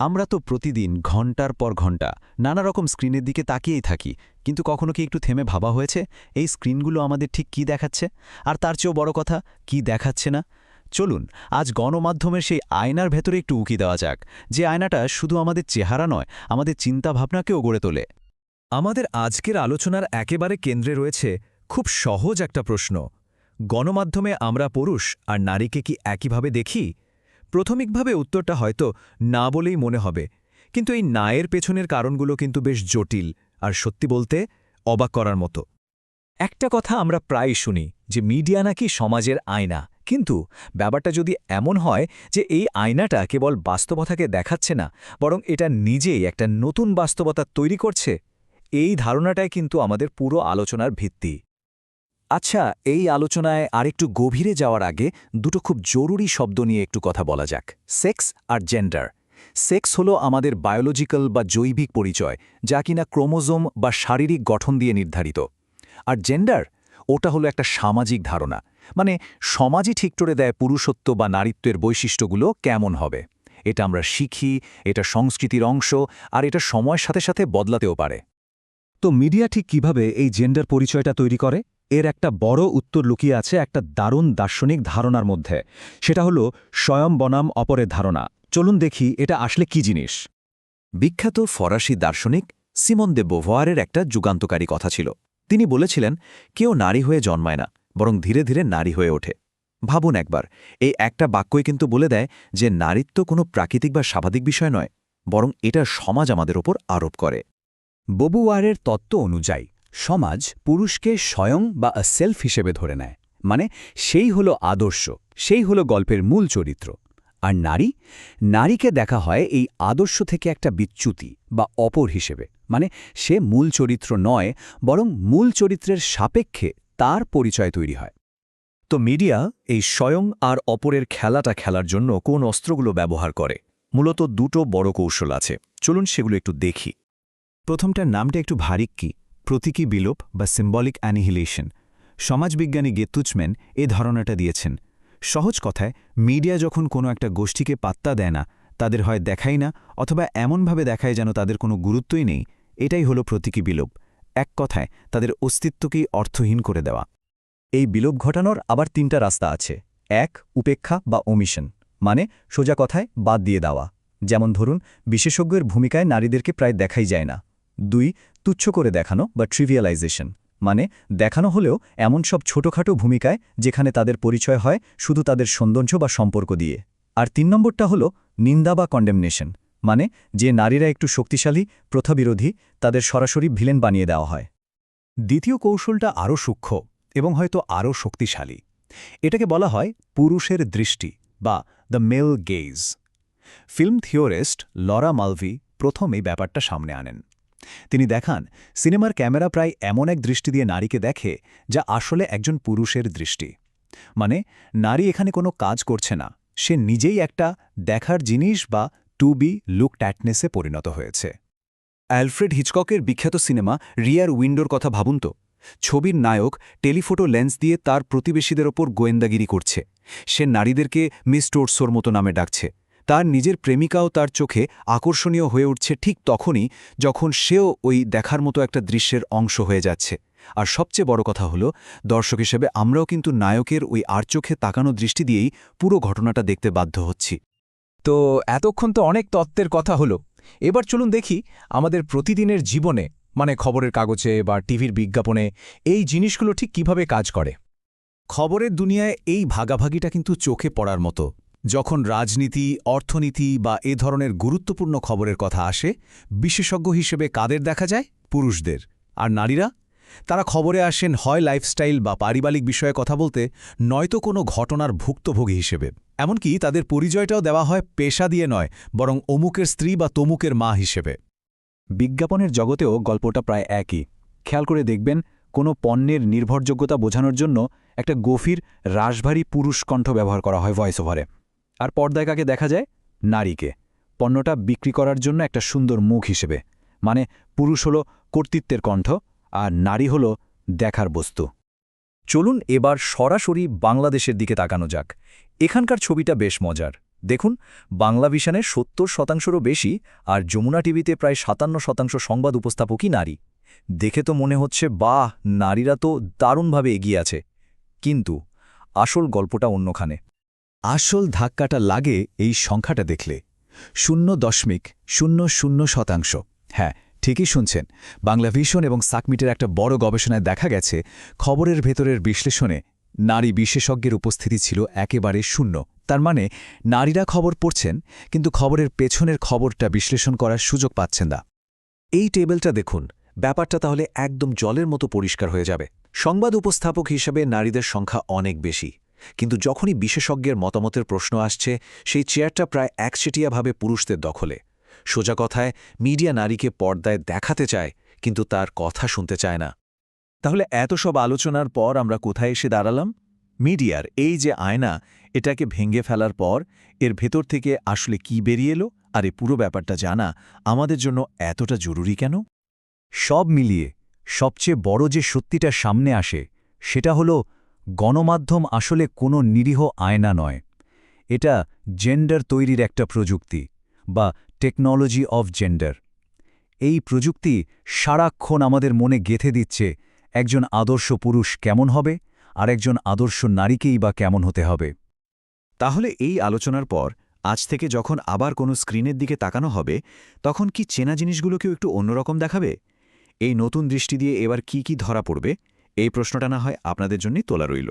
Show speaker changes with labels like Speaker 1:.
Speaker 1: আমরা তো প্রতিদিন, ঘণ্টার পর ঘণ্টা, নানা রকম স্ক্রিনের দিকে তাকিয়েই থাকি, কিন্তু কখনো কি একটু থেমে ভাবা হয়েছে? এই স্ক্রিনগুলো আমাদের ঠিক কি দেখাচ্ছে? আর তার চেয়েও বড় কথা, কি দেখাচ্ছে না? চলুন, আজ গণমাধ্যমের সেই আয়নার ভেতরে একটু উকি দেওয়া যাক, যে আয়নাটা শুধু আমাদের চেহারা নয়, আমাদের চিন্তাভাবনাকেও গড়ে তোলে।
Speaker 2: আমাদের আজকের আলোচনার একেবারে কেন্দ্রে রয়েছে খুব সহজ একটা প্রশ্ন, গণমাধ্যমে আমরা পুরুষ আর নারীকে কি একইভাবে দেখি? প্রাথমিকভাবে উত্তরটা হয়তো না বলেই মনে হবে। কিন্তু এই নায়ের পেছনের কারণগুলো কিন্তু বেশ জটিল আর সত্যি বলতে অবাক করার মতো। একটা কথা আমরা প্রায় শুনি যে মিডিয়া নাকি সমাজের আয়না। কিন্তু ব্যাপারটা যদি এমন হয় যে এই আয়নাটা কেবল বাস্তবতাকে দেখাচ্ছে না, বরং এটা নিজেই একটা নতুন বাস্তবতা তৈরি করছে, এই ধারণাটাই কিন্তু আমাদের পুরো আলোচনার ভিত্তি। আচ্ছা এই আলোচনায় আরেকটু গভীরে যাওয়ার আগে দুটো খুব জরুরি শব্দ নিয়ে একটু কথা বলা যাক, সেক্স আর জেন্ডার। সেক্স হলো আমাদের বায়োলজিক্যাল বা জৈবিক পরিচয়, যা কিনা ক্রোমোজোম বা শারীরিক গঠন দিয়ে নির্ধারিত। আর জেন্ডার, ওটা হলো একটা সামাজিক ধারণা মানে সমাজই ঠিক করে দেয় পুরুষত্ব বা নারীত্বের বৈশিষ্ট্যগুলো কেমন হবে। এটা আমরা শিখি, এটা সংস্কৃতির অংশ, আর এটা সময়ের সাথে সাথে বদলাতেও পারে। তো মিডিয়া ঠিক কীভাবে এই জেন্ডার পরিচয়টা তৈরি করে? এর একটা বড় উত্তর লুকিয়ে আছে একটা দারুণ দার্শনিক ধারণার মধ্যে। সেটা হলো স্বয়ং বনাম অপরের ধারণা। চলুন দেখি এটা আসলে কি জিনিস। বিখ্যাত ফরাসি দার্শনিক সিমন দে বোভোয়ারের একটা যুগান্তকারী কথা ছিল। তিনি বলেছিলেন, কেউ নারী হয়ে জন্মায় না, বরং ধীরে ধীরে নারী হয়ে ওঠে। ভাবুন একবার, এই একটা বাক্যই কিন্তু বলে দেয় যে নারীত্ব কোনো প্রাকৃতিক বা স্বাভাবিক বিষয় নয়, বরং এটা সমাজ আমাদের ওপর আরোপ করে। ববুয়ারের তত্ত্ব অনুযায়ী সমাজ পুরুষকে স্বয়ং বা সেলফ হিসেবে ধরে নেয়। মানে সেই হলো আদর্শ, সেই হলো গল্পের মূল চরিত্র। আর নারী, নারীকে দেখা হয় এই আদর্শ থেকে একটা বিচ্যুতি বা অপর হিসেবে। মানে সে মূল চরিত্র নয়, বরং মূল চরিত্রের সাপেক্ষে তার পরিচয় তৈরি হয়। তো মিডিয়া এই স্বয়ং আর অপরের খেলাটা খেলার জন্য কোন অস্ত্রগুলো ব্যবহার করে? মূলত দুটো বড় কৌশল আছে। চলুন সেগুলো একটু দেখি। প্রথমটার নামটা একটু ভারিক কি? প্রতীকী বিলোপ বা সিম্বলিক অ্যানিহিলেশন সমাজবিজ্ঞানী গেতুচম্যান এ ধারণাটা দিয়েছেন। সহজ কথায় মিডিয়া যখন কোনো একটা গোষ্ঠীকে পাত্তা দেয় না, তাদের হয় দেখাই না অথবা এমনভাবে দেখায় যেন তাদের কোনো গুরুত্বই নেই, এটাই হলো প্রতীকী বিলোপ। এক কথায়, তাদের অস্তিত্বকেই অর্থহীন করে দেওয়া। এই বিলোপ ঘটানোর আবার তিনটা রাস্তা আছে। এক, উপেক্ষা বা ওমিশন মানে সোজা কথায়, বাদ দিয়ে দেওয়া। যেমন ধরুন, বিশেষজ্ঞের ভূমিকায় নারীদেরকে প্রায় দেখাই যায় না। দুই তুচ্ছ করে দেখানো বা ট্রিভিয়ালাইজেশন মানে দেখানো হলেও এমন সব ছোটখাটো ভূমিকায় যেখানে তাদের পরিচয় হয় শুধু তাদের সৌন্দর্য বা সম্পর্ক দিয়ে। আর তিন নম্বরটা হল নিন্দা বা কন্ডেমনেশন মানে যে নারীরা একটু শক্তিশালী, প্রথাবিরোধী, তাদের সরাসরি ভিলেন বানিয়ে দেওয়া হয়। দ্বিতীয় কৌশলটা আরও সূক্ষ্ম এবং হয়তো আরও শক্তিশালী। এটাকে বলা হয় পুরুষের দৃষ্টি বা the male gaze film theorist Laura Mulvey প্রথম এই ব্যাপারটা সামনে আনেন। তিনি দেখান, সিনেমার ক্যামেরা প্রায় এমন এক দৃষ্টি দিয়ে নারীকে দেখে যা আসলে একজন পুরুষের দৃষ্টি। মানে নারী এখানে কোনো কাজ করছে না, সে নিজেই একটা দেখার জিনিস বা টু বি লুক ট্যাটনেসে পরিণত হয়েছে। অ্যালফ্রেড হিচককের বিখ্যাত সিনেমা রিয়ার উইন্ডোর কথা ভাবুন তো। ছবির নায়ক টেলিফোটো লেন্স দিয়ে তার প্রতিবেশীদের ওপর গোয়েন্দাগিরি করছে। সে নারীদেরকে মিস টোর্সোর মতো নামে ডাকছে। তার নিজের প্রেমিকাও তার চোখে আকর্ষণীয় হয়ে উঠছে ঠিক তখনই যখন সেও ওই দেখার মতো একটা দৃশ্যের অংশ হয়ে যাচ্ছে। আর সবচেয়ে বড় কথা হলো, দর্শক হিসেবে আমরাও কিন্তু নায়কের ওই আর চোখে তাকানো দৃষ্টি দিয়েই পুরো ঘটনাটা দেখতে বাধ্য হচ্ছি।
Speaker 3: তো এতক্ষণ তো অনেক তত্ত্বের কথা হলো। এবার চলুন দেখি আমাদের প্রতিদিনের জীবনে মানে খবরের কাগজে বা টিভির বিজ্ঞাপনে, এই জিনিসগুলো ঠিক কীভাবে কাজ করে।
Speaker 2: খবরের দুনিয়ায় এই ভাগাভাগিটা কিন্তু চোখে পড়ার মতো। যখন রাজনীতি, অর্থনীতি বা এ ধরনের গুরুত্বপূর্ণ খবরের কথা আসে, বিশেষজ্ঞ হিসেবে কাদের দেখা যায়? পুরুষদের। আর নারীরা? তারা খবরে আসেন হয় লাইফস্টাইল বা পারিবারিক বিষয়ে কথা বলতে, নয়তো কোনো ঘটনার ভুক্তভোগী হিসেবে। এমনকি তাদের পরিচয়টাও দেওয়া হয় পেশা দিয়ে নয়, বরং অমুকের স্ত্রী বা তমুকের মা হিসেবে।
Speaker 1: বিজ্ঞাপনের জগতেও গল্পটা প্রায় একই। খেয়াল করে দেখবেন, কোনো পণ্যের নির্ভরযোগ্যতা বোঝানোর জন্য একটা গভীর রাশভারী পুরুষ কণ্ঠ ব্যবহার করা হয় ভয়েস ওভারে। আর পর্দায় কাকে দেখা যায়? নারীকে। পণ্যটা বিক্রি করার জন্য একটা সুন্দর মুখ হিসেবে। মানে পুরুষ হল কর্তৃত্বের কণ্ঠ, আর নারী হল দেখার বস্তু।
Speaker 2: চলুন এবার সরাসরি বাংলাদেশের দিকে তাকানো যাক। এখানকার ছবিটা বেশ মজার। দেখুন, বাংলা ভিশনে সত্তর শতাংশেরও বেশি আর যমুনা টিভিতে প্রায় সাতান্ন শতাংশ সংবাদ উপস্থাপকই নারী। দেখে তো মনে হচ্ছে, বাহ, নারীরা তো দারুণভাবে এগিয়ে আছে। কিন্তু আসল গল্পটা অন্যখানে।
Speaker 3: আসল ধাক্কাটা লাগে এই সংখ্যাটা দেখলে। শূন্য দশমিক, শূন্য শূন্য শতাংশ। হ্যাঁ ঠিকই শুনছেন। বাংলা ভিশন এবং সাকমিটের একটা বড় গবেষণায় দেখা গেছে, খবরের ভেতরের বিশ্লেষণে নারী বিশেষজ্ঞের উপস্থিতি ছিল একেবারে শূন্য। তার মানে নারীরা খবর পড়ছেন, কিন্তু খবরের পেছনের খবরটা বিশ্লেষণ করার সুযোগ পাচ্ছেন না।
Speaker 4: এই টেবিলটা দেখুন। ব্যাপারটা তাহলে একদম জলের মতো পরিষ্কার হয়ে যাবে। সংবাদ উপস্থাপক হিসেবে নারীদের সংখ্যা অনেক বেশি। কিন্তু যখনই বিশেষজ্ঞের মতামতের প্রশ্ন আসছে, সেই চেয়ারটা প্রায় একচেটিয়াভাবে পুরুষদের দখলে। সোজা কথায়, মিডিয়া নারীকে পর্দায় দেখাতে চায়, কিন্তু তার কথা শুনতে চায় না।
Speaker 2: তাহলে এত সব আলোচনার পর আমরা কোথায় এসে দাঁড়ালাম? মিডিয়ার এই যে আয়না, এটাকে ভেঙে ফেলার পর এর ভেতর থেকে আসলে কি বেরিয়ে এলো? আর এই পুরো ব্যাপারটা জানা, আমাদের জন্য এতটা জরুরি কেন?
Speaker 1: সব মিলিয়ে সবচেয়ে বড় যে সত্যিটা সামনে আসে, সেটা হল গণমাধ্যম আসলে কোনো নিরীহ আয়না নয়। এটা জেন্ডার তৈরির একটা প্রযুক্তি বা টেকনোলজি অফ জেন্ডার। এই প্রযুক্তি সারাক্ষণ আমাদের মনে গেথে দিচ্ছে একজন আদর্শ পুরুষ কেমন হবে আর একজন আদর্শ নারীকেই বা কেমন হতে হবে।
Speaker 2: তাহলে এই আলোচনার পর আজ থেকে যখন আবার কোনো স্ক্রিনের দিকে তাকানো হবে, তখন কি চেনা জিনিসগুলোকেও একটু অন্যরকম দেখাবে? এই নতুন দৃষ্টি দিয়ে এবার কি কি ধরা পড়বে? এই প্রশ্নটা না হয় আপনাদের জন্যই তোলা রইল।